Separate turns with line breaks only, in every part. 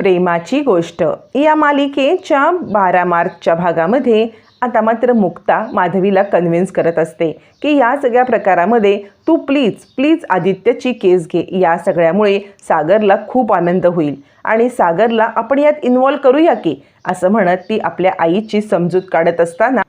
प्रेमाची गोष्ट. या मालिकेच्या बारा मार्चच्या भागामध्ये आता मात्र मुक्ता माधवीला कन्व्हिन्स करत असते की या सगळ्या प्रकारामध्ये तू प्लीज प्लीज आदित्यची केस घे. या सगळ्यामुळे सागरला खूप आनंद होईल. आणि सागरला आपण यात इन्वॉल्व करूया की? असं म्हणत ती आपल्या आईची समजूत काढत असताना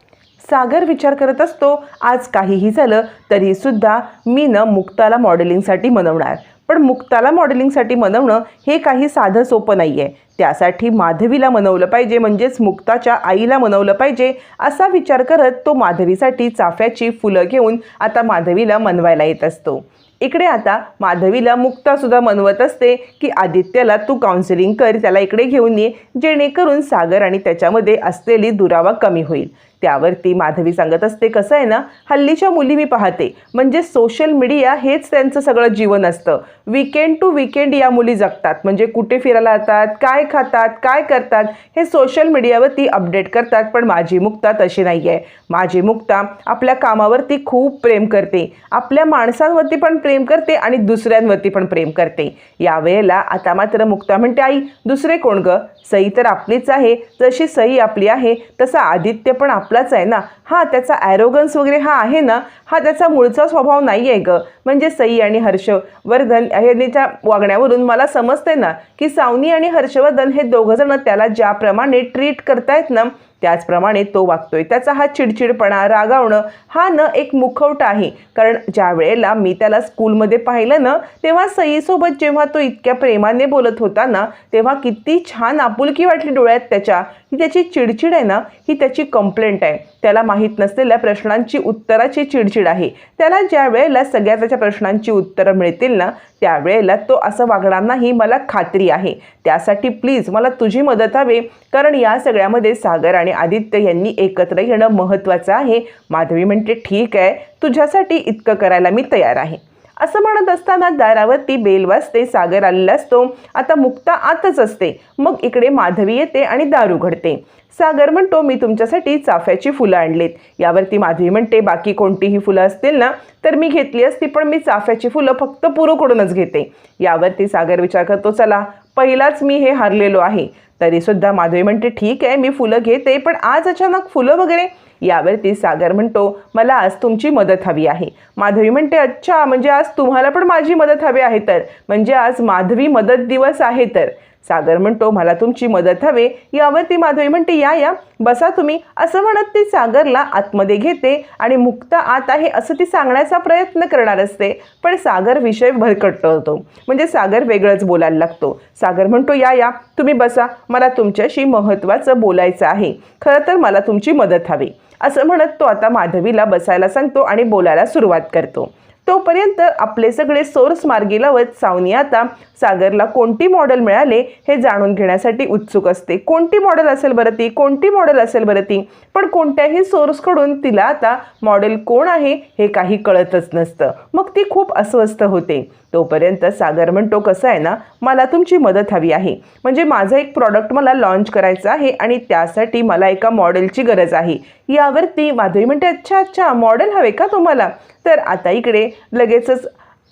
सागर विचार करत असतो आज काहीही झालं तरीसुद्धा मी न मुक्ताला मॉडेलिंगसाठी मनवणार. पण मुक्ताला मॉडेलिंगसाठी मनवणं हे काही साधं सोपं नाही आहे त्यासाठी माधवीला मनवलं पाहिजे म्हणजेच मुक्ताच्या आईला मनवलं पाहिजे असा विचार करत तो माधवीसाठी चाफ्याची फुलं घेऊन आता माधवीला मनवायला येत असतो. इकडे आता माधवीला मुक्तासुद्धा मनवत असते की आदित्यला तू काउन्सिलिंग कर त्याला इकडे घेऊन ये जेणेकरून सागर आणि त्याच्यामध्ये असलेली दुरावा कमी होईल. त्यावरती माधवी सांगत असते कसं आहे ना हल्लीच्या मुली मी पाहते. म्हणजे सोशल मीडिया हेच त्यांचं सगळं जीवन असतं. विकेंड टू विकेंड या मुली जगतात. म्हणजे कुठे फिरायला जातात काय खातात काय करतात हे सोशल मीडियावरती अपडेट करतात. पण माझी मुक्ता तशी नाही आहे माझी मुक्ता आपल्या कामावरती खूप प्रेम करते. आपल्या माणसांवरती पण प्रेम करते आणि दुसऱ्यांवरती पण प्रेम करते. यावेळेला आता मात्र मुक्ता म्हणते आई दुसरे कोण ग? सई तर आपलीच आहे. जशी सई आपली आहे तसा आदित्य पण आपलाच आहे ना. हा त्याचा ॲरोगन्स वगैरे हा आहे ना. हा त्याचा मूळचा स्वभाव नाही आहे ग. म्हणजे सई आणि हर्षवर्धन यांच्या वागण्यावरून मला समजते ना की सावनी आणि हर्षवर्धन हे दोघंजणं त्याला ज्याप्रमाणे ट्रीट करतायत ना त्याचप्रमाणे तो वागतोय. त्याचा हा चिडचिडपणा रागावणं हा न एक मुखवटा आहे. कारण ज्या वेळेला मी त्याला स्कूलमध्ये पाहिलं ना तेव्हा सईसोबत जेव्हा तो इतक्या प्रेमाने बोलत होता ना तेव्हा किती छान आपुलकी वाटली डोळ्यात त्याच्या. ही त्याची चिडचिड आहे ना ही त्याची कंप्लेंट आहे. त्याला माहीत नसलेल्या प्रश्नांची उत्तराची चिडचिड आहे. त्याला ज्या वेळेला सगळ्या त्याच्या प्रश्नांची उत्तरं मिळतील ना त्यावेळेला तो असं वागणार नाही मला खात्री आहे. त्यासाठी प्लीज मला तुझी मदत हवे. कारण या सगळ्यामध्ये सागर आणि आदित्य यांनी एकत्र येणं महत्त्वाचं आहे. माधवी म्हणते ठीक आहे. तुझ्यासाठी इतकं करायला मी तयार आहे. असं म्हणत असताना दारावरती बेल वाजते सागर आलेला असतो. आता मुक्ता आतच असते. मग इकडे माधवी येते आणि दार उघडते सागर म्हणतो मी तुमच्यासाठी चाफ्याची फुलं आणलीत. यावरती माधवी म्हणते बाकी कोणतीही फुलं असतील ना तर मी घेतली असती पण मी चाफ्याची फुलं फक्त पुरोकडूनच घेते. यावरती सागर विचार करतो चला पहिलाच मी हे हारलेलो आहे. तरीसुद्धा माधवी म्हणते ठीक आहे मी फुलं घेते पण आज अचानक फुलं वगैरे यावरती सागर म्हणतो मला आज तुमची मदत हवी आहे. माधवी म्हणते अच्छा म्हणजे आज तुम्हाला पण माझी मदत हवी आहे तर. म्हणजे आज माधवी मदत दिवस आहे तर. सागर म्हणतो मला तुमची मदत हवे. यावरती माधवी म्हणते या या बसा तुम्ही. असं म्हणत ती सागरला आतमध्ये घेते आणि मुक्ता आत आहे असं ती सांगण्याचा प्रयत्न करणार असते. पण सागर विषय भरकटतो म्हणजे सागर वेगळंच बोलायला लागतो. सागर म्हणतो या या तुम्ही बसा. मला तुमच्याशी महत्त्वाचं बोलायचं आहे. खरं तर मला तुमची मदत हवी. असं म्हणत तो आता माधवीला बसायला सांगतो आणि बोलायला सुरुवात करतो. तोपर्यंत आपले सगळे सोर्स मार्गी लावत सावनी आता सागरला कोणती मॉडेल मिळाले हे जाणून घेण्यासाठी उत्सुक असते. कोणती मॉडेल असेल बरं ती? कोणती मॉडेल असेल बरं ती? पण कोणत्याही सोर्सकडून तिला आता मॉडेल कोण आहे हे काही कळतच नसतं. मग ती खूप अस्वस्थ होते. तोपर्यंत सागर म्हणतो कसं आहे ना? मला तुमची मदत हवी आहे. म्हणजे माझं एक प्रॉडक्ट मला लॉन्च करायचं आहे आणि त्यासाठी मला एका मॉडेलची गरज आहे. यावरती माधवी म्हणते अच्छा अच्छा मॉडेल हवे का तुम्हाला? तर आता इकडे लगेचच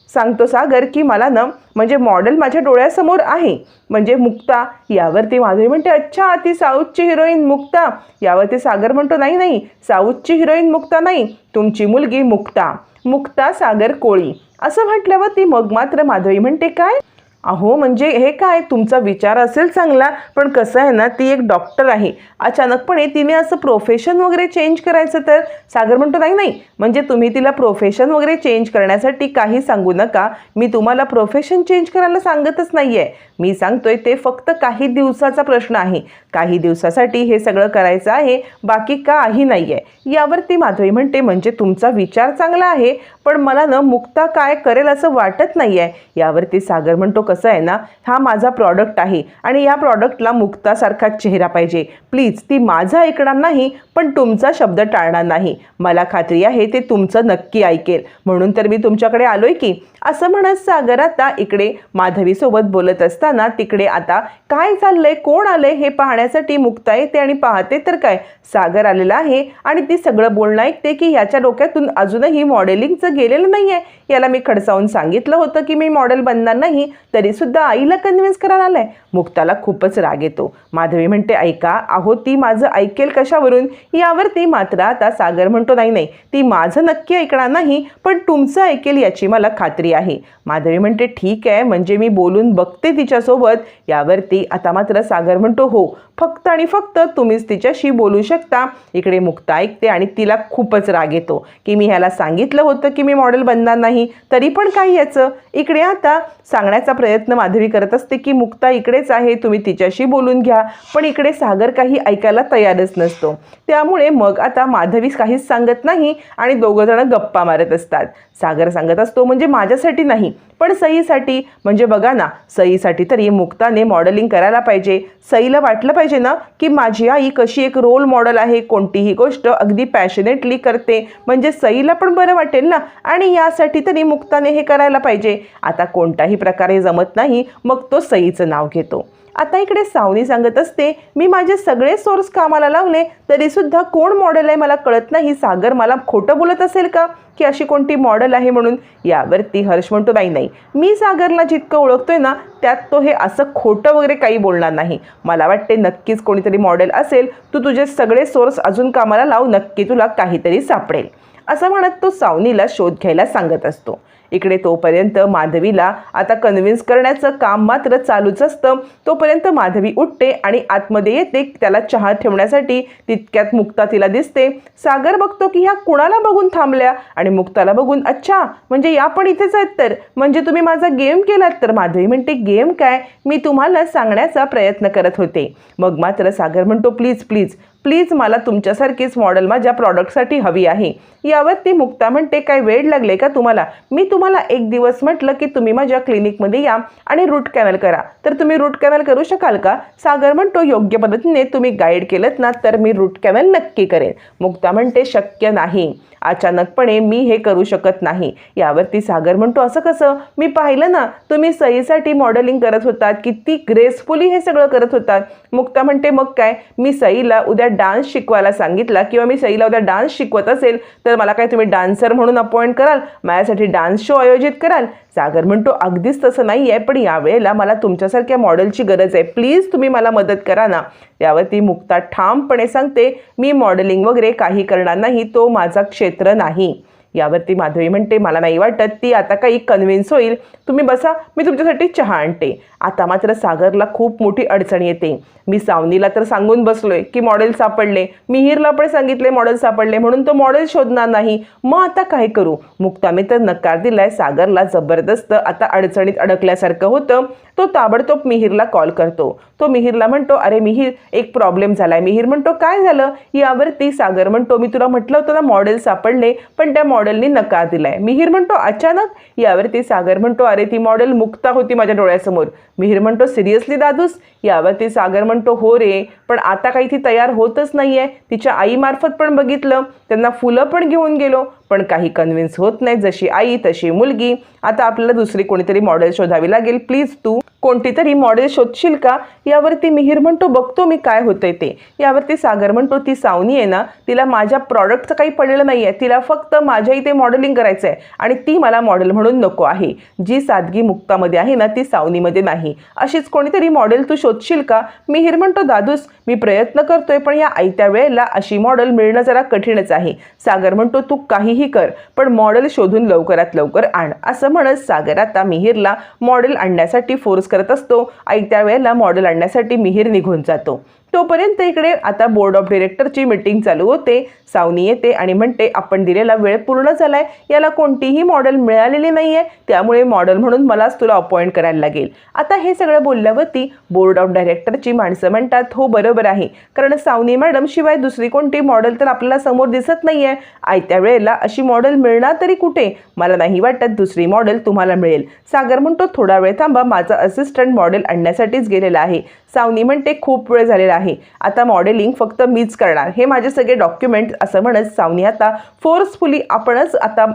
सांगतो सागर की मला ना म्हणजे मॉडेल माझ्या डोळ्यासमोर आहे. म्हणजे मुक्ता यावरती माधवी म्हणते अच्छा ती साऊथची हिरोईन मुक्ता. यावरती सागर म्हणतो नाही नाही साऊथची हिरोईन मुक्ता नाही तुमची मुलगी मुक्ता. मुक्ता सागर कोळी. असं म्हटल्यावर ती मग मात्र माधवी म्हणते काय? अहो म्हणजे हे काय? तुमचा विचार असेल चांगला पण कसं आहे ना ती एक डॉक्टर आहे. अचानकपणे तिने असं प्रोफेशन वगैरे चेंज करायचं तर? सागर म्हणतो नाही नाही. म्हणजे तुम्ही तिला प्रोफेशन वगैरे चेंज करण्यासाठी काही सांगू नका. मी तुम्हाला प्रोफेशन चेंज करायला सांगतच नाही आहे मी सांगतोय ते फक्त काही दिवसाचा प्रश्न आहे. काही दिवसासाठी हे सगळं करायचं आहे. बाकी काही नाही आहे यावरती माधवी म्हणते म्हणजे तुमचा विचार चांगला आहे पण मला ना मुक्ता काय करेल असं वाटत नाही आहे यावरती सागर म्हणतो कसं आहे ना हा माझा प्रॉडक्ट आहे आणि या प्रॉडक्टला मुक्तासारखाच चेहरा पाहिजे. प्लीज ती माझा ऐकणार नाही पण तुमचा शब्द टाळणार नाही. मला खात्री आहे ते तुमचं नक्की ऐकेल. म्हणून तर मी तुमच्याकडे आलोय की असं म्हणत सागर आता इकडे माधवीसोबत बोलत असताना तिकडे आता काय चाललंय कोण आलंय हे पाहण्यासाठी मुक्ता येते आणि पाहते तर काय? सागर आलेला आहे आणि ती सगळं बोलणं ऐकते की ह्याच्या डोक्यातून अजूनही मॉडेलिंगचं गेलेलं नाही आहे याला मी खडसावून सांगितलं होतं की मी मॉडेल बनणार नाही तर तरीसुद्धा आईला कन्व्हिन्स करायला आलाय. मुक्ताला खूपच राग येतो. माधवी म्हणते ऐका अहो ती माझं ऐकेल कशावरून? यावरती मात्र आता सागर म्हणतो नाही नाही ती माझं नक्की ऐकणार नाही पण तुमचं ऐकेल याची मला खात्री आहे. माधवी म्हणते ठीक आहे म्हणजे मी बोलून बघते तिच्यासोबत. यावरती आता मात्र सागर म्हणतो हो फक्त आणि फक्त तुम्हीच तिच्याशी बोलू शकता. इकडे मुक्ता ऐकते आणि तिला खूपच राग येतो. की मी ह्याला सांगितलं होतं की मी मॉडेल बनणार नाही तरी पण काही याचं? इकडे आता सांगण्याचा प्रयत्न प्रयत्न माधवी करत असते की मुक्ता इकडेच आहे तुम्ही तिच्याशी बोलून घ्या. पण इकडे सागर काही ऐकायला तयारच नसतो. त्यामुळे मग आता माधवी काहीच सांगत नाही आणि दोघं जण गप्पा मारत असतात. सागर सांगत असतो म्हणजे माझ्यासाठी नाही पण सईसाठी. म्हणजे बघा ना सईसाठी तरी मुक्ताने मॉडेलिंग करायला पाहिजे. सईला वाटलं पाहिजे ना की माझी आई कशी एक रोल मॉडेल आहे कोणतीही गोष्ट अगदी पॅशनेटली करते. म्हणजे सईला पण बरं वाटेल ना आणि यासाठी तरी मुक्ताने हे करायला पाहिजे. आता कोणताही प्रकारे जमत नाही मग तो सईचं नाव घेतो. आता इकडे सावनी सांगत असते मी माझे सगळे सोर्स कामाला लावले तरीसुद्धा कोण मॉडेल आहे मला कळत नाही. सागर मला खोटं बोलत असेल का? की अशी कोणती मॉडेल आहे म्हणून? यावरती हर्ष म्हणतो नाही नाही. मी सागरला जितकं ओळखतोय ना त्यात तो हे असं खोटं वगैरे काही बोलणार नाही. मला वाटते नक्कीच कोणीतरी मॉडेल असेल. तू तुझे सगळे सोर्स अजून कामाला लाव नक्की तुला काहीतरी सापडेल. असं म्हणत तो सावनीला शोध घ्यायला सांगत असतो. इकडे तोपर्यंत माधवीला आता कन्व्हिन्स करण्याचं काम मात्र चालूच असतं. तोपर्यंत माधवी उठते आणि आतमध्ये येते. त्याला चहा ठेवण्यासाठी तितक्यात मुक्ता तिला दिसते. सागर बघतो की ह्या कुणाला बघून थांबल्या आणि मुक्ताला बघून अच्छा म्हणजे या पण इथेच आहेत तर. म्हणजे तुम्ही माझा गेम केलात तर. माधवी म्हणते गेम काय? मी तुम्हाला सांगण्याचा प्रयत्न करत होते. मग मात्र सागर म्हणतो प्लीज प्लीज प्लीज मला तुमच्यासारखीच मॉडेल माझ्या प्रॉडक्टसाठी हवी आहे. यावर ती मुक्ता म्हणते काय वेळ लागले का तुम्हाला? मी तुम्हाला एक दिवस म्हटलं की तुम्ही माझ्या क्लिनिकमध्ये या आणि रूट कॅनल करा. तर तुम्ही रूट कॅनल करू शकाल का? सागर म्हणतो योग्य पद्धतीने तुम्ही गाईड केलं ना तर मी रूट कॅनल नक्की करेन. मुक्ता म्हणते शक्य नाही. अचानकपणे मी हे करू शकत नाही. यावरती सागर म्हणतो असं कसं? मी पाहिलं ना तुम्ही सईसाठी मॉडेलिंग करत होतात किती ग्रेसफुली हे सगळं करत होतात. मुक्ता म्हणते मग काय? मी सईला उद्या डान्स शिकवायला सांगितला किंवा मी सईला उद्या डान्स शिकवत असेल तर मला काय तुम्ही डान्सर म्हणून अपॉइंट कराल? माझ्यासाठी डान्स शो आयोजित कराल? सागर म्हणतो अगदीच तसं नाही आहे पण यावेळेला मला तुमच्यासारख्या मॉडेलची गरज आहे. प्लीज तुम्ही मला मदत करा ना. त्यावरती मुक्ता ठामपणे सांगते मी मॉडेलिंग वगैरे काही करणार नाही तो माझा क्षेत्र नाही. यावरती माधवी म्हणते मला नाही वाटत ती आता काही कन्व्हिन्स होईल. तुम्ही बसा मी तुमच्यासाठी चहा आणते. आता मात्र सागरला खूप मोठी अडचण येते. मी सावनीला तर सांगून बसलोय की मॉडेल सापडले. मिहीरला पण सांगितले मॉडेल सापडले म्हणून तो मॉडेल शोधणार नाही. मग आता काय करू? मुक्ताने तर नकार दिलाय. सागरला जबरदस्त आता अडचणीत अडकल्यासारखं होतं. तो ताबडतोब मिहीरला कॉल करतो. तो मिहीरला म्हणतो अरे मिहीर एक प्रॉब्लेम झालाय. मिहीर म्हणतो काय झालं? यावरती सागर म्हणतो मी तुला म्हटलं होतं ना मॉडेल सापडले पण त्या मॉडेलनी नकार दिलाय. मिहीर म्हणतो अचानक? यावरती सागर म्हणतो अरे ती मॉडेल मुक्ता होती माझ्या डोळ्यासमोर. मिहीर म्हणतो सिरियसली दादूस? यावरती सागर म्हणतो हो रे पण आता काही ती तयार होतच नाहीये. तिच्या आईमार्फत पण बघितलं. त्यांना फुलं पण घेऊन गेलो. पण काही कन्व्हिन्स होत नाही जशी आई तशी मुलगी. आता आपल्याला दुसरी कोणीतरी मॉडेल शोधावी लागेल. प्लीज तू कोणती तरी मॉडेल शोधशील का? यावरती मिहीर म्हणतो बघतो मी काय होतंय ते. यावरती सागर म्हणतो ती सावनी आहे ना तिला माझ्या प्रॉडक्टचं काही पडलेलं नाही आहे तिला फक्त माझ्या इथे मॉडेलिंग करायचं आहे आणि ती मला मॉडेल म्हणून नको आहे. जी सादगी मुक्तामध्ये आहे ना ती सावनीमध्ये नाही. अशीच कोणीतरी मॉडेल तू शोधशील का? मिहीर म्हणतो दादूस मी प्रयत्न करतोय पण या आयत्या वेळेला अशी मॉडेल मिळणं जरा कठीणच आहे. सागर म्हणतो तू काही काहीही कर पण मॉडेल शोधून लवकरात लवकर आण असं म्हणत सागर आता मिहीरला मॉडेल आणण्यासाठी फोर्स करत असतो. आयत्या वेळेला मॉडेल आणण्यासाठी मिहीर निघून जातो. तोपर्यंत इकडे आता बोर्ड ऑफ डिरेक्टरची मीटिंग चालू होते. सावनी येते आणि म्हणते आपण दिलेला वेळ पूर्ण झालाय. याला कोणतीही मॉडेल मिळालेली नाही आहे त्यामुळे मॉडेल म्हणून मलाच तुला अपॉइंट करायला लागेल. आता हे सगळं बोलल्यावरती बोर्ड ऑफ डायरेक्टरची माणसं म्हणतात हो बरोबर आहे. कारण सावनी मॅडम शिवाय दुसरी कोणती मॉडेल तर आपल्याला समोर दिसत नाही आहे आयत्या वेळेला अशी मॉडेल मिळणार तरी कुठे? मला नाही वाटत दुसरी मॉडेल तुम्हाला मिळेल. सागर म्हणतो थोडा वेळ थांबा. माझा असिस्टंट मॉडेल आणण्यासाठीच गेलेला आहे. सावनी म्हणते खूप वेळ झालेला आहे आहे. आता मॉडेलिंग फक्त मीच करणार. हे माझे सगळे डॉक्युमेंट असं म्हणत सावनी आता फोर्सफुली आपणच आता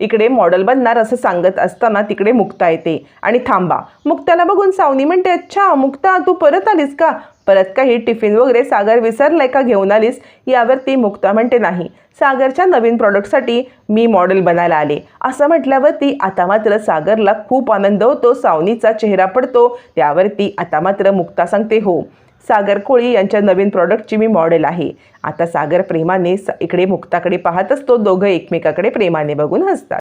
इकडे मॉडेल बनणार असं सांगत असताना तिकडे मुक्ता येते. आणि थांबा. मुक्ताला बघून सावनी म्हणते अच्छा मुक्ता तू परत आलीस का? परत काही टिफिन वगैरे सागर विसरलाय का घेऊन आलीस? यावरती मुक्ता म्हणते नाही. सागरच्या नवीन प्रॉडक्टसाठी मी मॉडेल बनायला आले. असं म्हटल्यावरती आता मात्र सागरला खूप आनंद होतो. सावनीचा चेहरा पडतो. त्यावरती आता मात्र मुक्ता सांगते हो सागर कोळी यांच्या नवीन प्रॉडक्टची मी मॉडेल आहे. आता सागर प्रेमाने इकडे मुक्ताकडे पाहत असतो. दोघं एकमेकाकडे प्रेमाने बघून हसतात.